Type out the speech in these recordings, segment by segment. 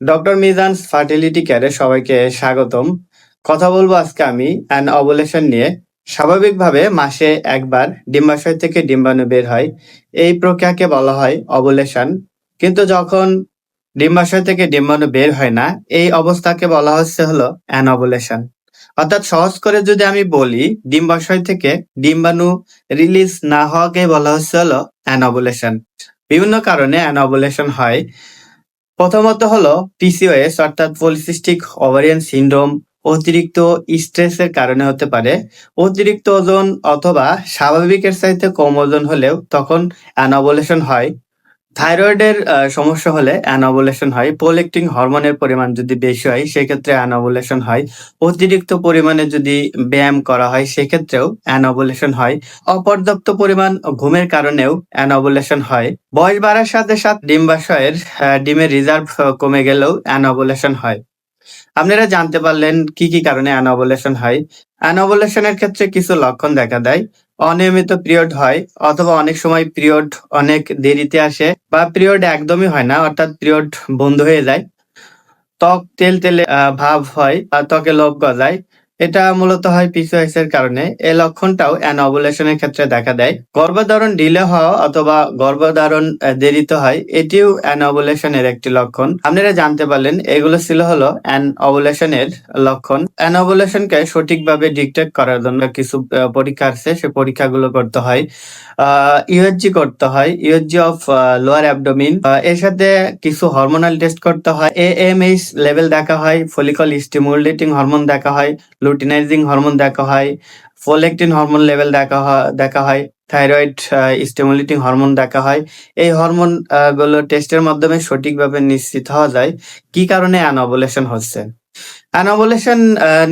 Doctor মিজানস fertility কেয়ারে সবাইকে স্বাগতম। কথা বলব আজকে আমি অ্যান অবলেশন নিয়ে। স্বাভাবিকভাবে মাসে একবার ডিম্বাশয় থেকে ডিম্বাণু বের হয়। এই প্রক্রিয়াকে বলা হয় অবলেশন কিন্তু যখন ডিম্বাশয় থেকে ডিম্বাণু বের হয় না, এই অবস্থাকে বলা হচ্ছে হলো অ্যানঅবলেশন অর্থাৎ সহজ করে যদি আমি বলি, ডিম্বাশয় থেকে ডিম্বাণু রিলিজ না হওয়াকে বলা হচ্ছে হলো অ্যানঅবলেশন বিভিন্ন কারণে অ্যানঅবলেশন হয়। প্রথমত হলো পিসিওএস অর্থাৎ পলিসিস্টিক ওভারিয়ান সিন্ড্রোম অতিরিক্ত স্ট্রেসের কারণে হতে পারে। অতিরিক্ত ওজন অথবা স্বাভাবিকের চাইতে কম ওজন হলেও তখন অ্যানাবলেশন হয়। থাইরয়েডের সমস্যা হলে অ্যানঅবলেশন হয়। পোলেক্টিং হরমোনের পরিমাণ যদি বেশি হয়, সেক্ষেত্রে অ্যানঅবলেশন হয়। অতিরিক্ত পরিমাণে যদি ব্যায়াম করা হয়, সেক্ষেত্রেও অ্যানঅবলেশন হয়। অপর্যাপ্ত পরিমাণ ঘুমের কারণেও অ্যানঅবলেশন হয়। বয়স বাড়ার সাথে সাথে ডিম্বাশয়ের ডিমের রিজার্ভ কমে গেলেও অ্যানঅবলেশন হয়। আপনারা জানতে পারলেন কি কি কারণে অ্যানঅবলেশন হয়। অ্যানঅবলেশনের ক্ষেত্রে কিছু লক্ষণ দেখা দেয়। অনিয়মিত পিরিয়ড হয় অথবা অনেক সময় পিরিয়ড অনেক দেরিতে আসে বা পিরিয়ড একদমই হয় না, অর্থাৎ পিরিয়ড বন্ধ হয়ে যায়। ত্বক তেল তেলে ভাব হয় বা ত্বকে লোভ গজায়। এটা মূলত হয় পিসিওএস এর কারণে। এই লক্ষণটাও অ্যানঅবুলেশনের ক্ষেত্রে দেখা দেয়। গর্ভধারণ ডিলে হওয়া অথবা গর্ভধারণ দেরিতে হয়, এটিও অ্যানঅবুলেশনের একটি লক্ষণ। আপনারা জানতে পারলেন, এগুলো ছিল হলো অ্যানঅবুলেশনের লক্ষণ। অ্যানঅবুলেশনকে সঠিকভাবে ডিকটেক্ট করার জন্য কিছু পরীক্ষা আছে, সে পরীক্ষাগুলো করতে হয়। ইউএসজি করতে হয় ইউএসজি অফ লোয়ার অ্যাবডোমিন এর সাথে কিছু হরমোনাল টেস্ট করতে হয়। এএমএইচ লেভেল দেখা হয় ফলিকল স্টিমুলেটিং হরমোন দেখা হয় লুটিনাইজিং হরমোন দেখা হয় ফোলেকটিন হরমোন লেভেল দেখা দেখা হয় থাইরয়েড স্টিমুলেটিং হরমোন দেখা হয়। এই হরমোন আহ, গুলো টেস্টের মাধ্যমে সঠিকভাবে নিশ্চিত হওয়া যায়। কি কারণে অ্যানবলেশন হচ্ছে? অ্যানঅবলেশন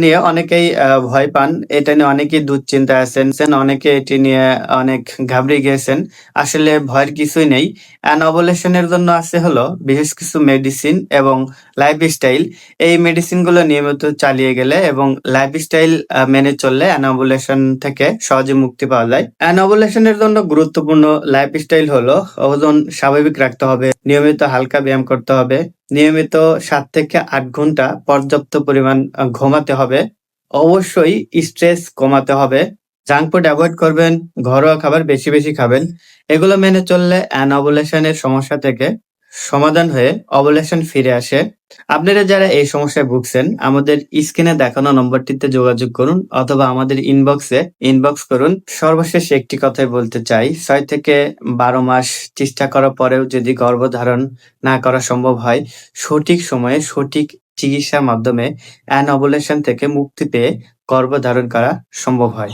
নিয়ে অনেকেই আহ, ভয় পান। এটা নিয়ে অনেকেই দুশ্চিন্তা আছেন অনেকে এটি নিয়ে অনেক ঘাবড়ে গিয়েছেন। আসলে ভয়ের কিছুই নেই। অ্যানঅবলেশনের জন্য আছে হলো বিশেষ কিছু মেডিসিন এবং লাইফস্টাইল এই মেডিসিনগুলো নিয়মিত চালিয়ে গেলে এবং লাইফস্টাইল মেনে চললে অ্যানঅবলেশন থেকে সহজে মুক্তি পাওয়া যায়। অ্যানঅবলেশনের জন্য গুরুত্বপূর্ণ লাইফস্টাইল হলো ওজন স্বাভাবিক রাখতে হবে নিয়মিত হালকা ব্যায়াম করতে হবে নিয়মিত সাত থেকে আট ঘণ্টা পর্যাপ্ত পরিমাণ ঘুমাতে হবে। অবশ্যই স্ট্রেস কমাতে হবে। জাঙ্ক ফুড অ্যাভয়েড করবেন, ঘরোয়া খাবার বেশি বেশি খাবেন। এগুলো মেনে চললে অ্যানঅবলেশনের সমস্যা থেকে সমাধান হয়ে অবলেশন ফিরে আসে। আপনারা যারা এই সমস্যায় ভুগছেন, আমাদের স্ক্রিনে দেখানো নম্বরটিতে যোগাযোগ করুন অথবা আমাদের ইনবক্সে ইনবক্স করুন। সর্বশেষ একটি কথাই বলতে চাই, ছয় থেকে বারো মাস চেষ্টা করার পরেও যদি গর্ভধারণ না করা সম্ভব হয়, সঠিক সময়ে সঠিক চিকিৎসার মাধ্যমে অ্যান অবলেশন থেকে মুক্তি পেয়ে গর্ভধারণ করা সম্ভব হয়।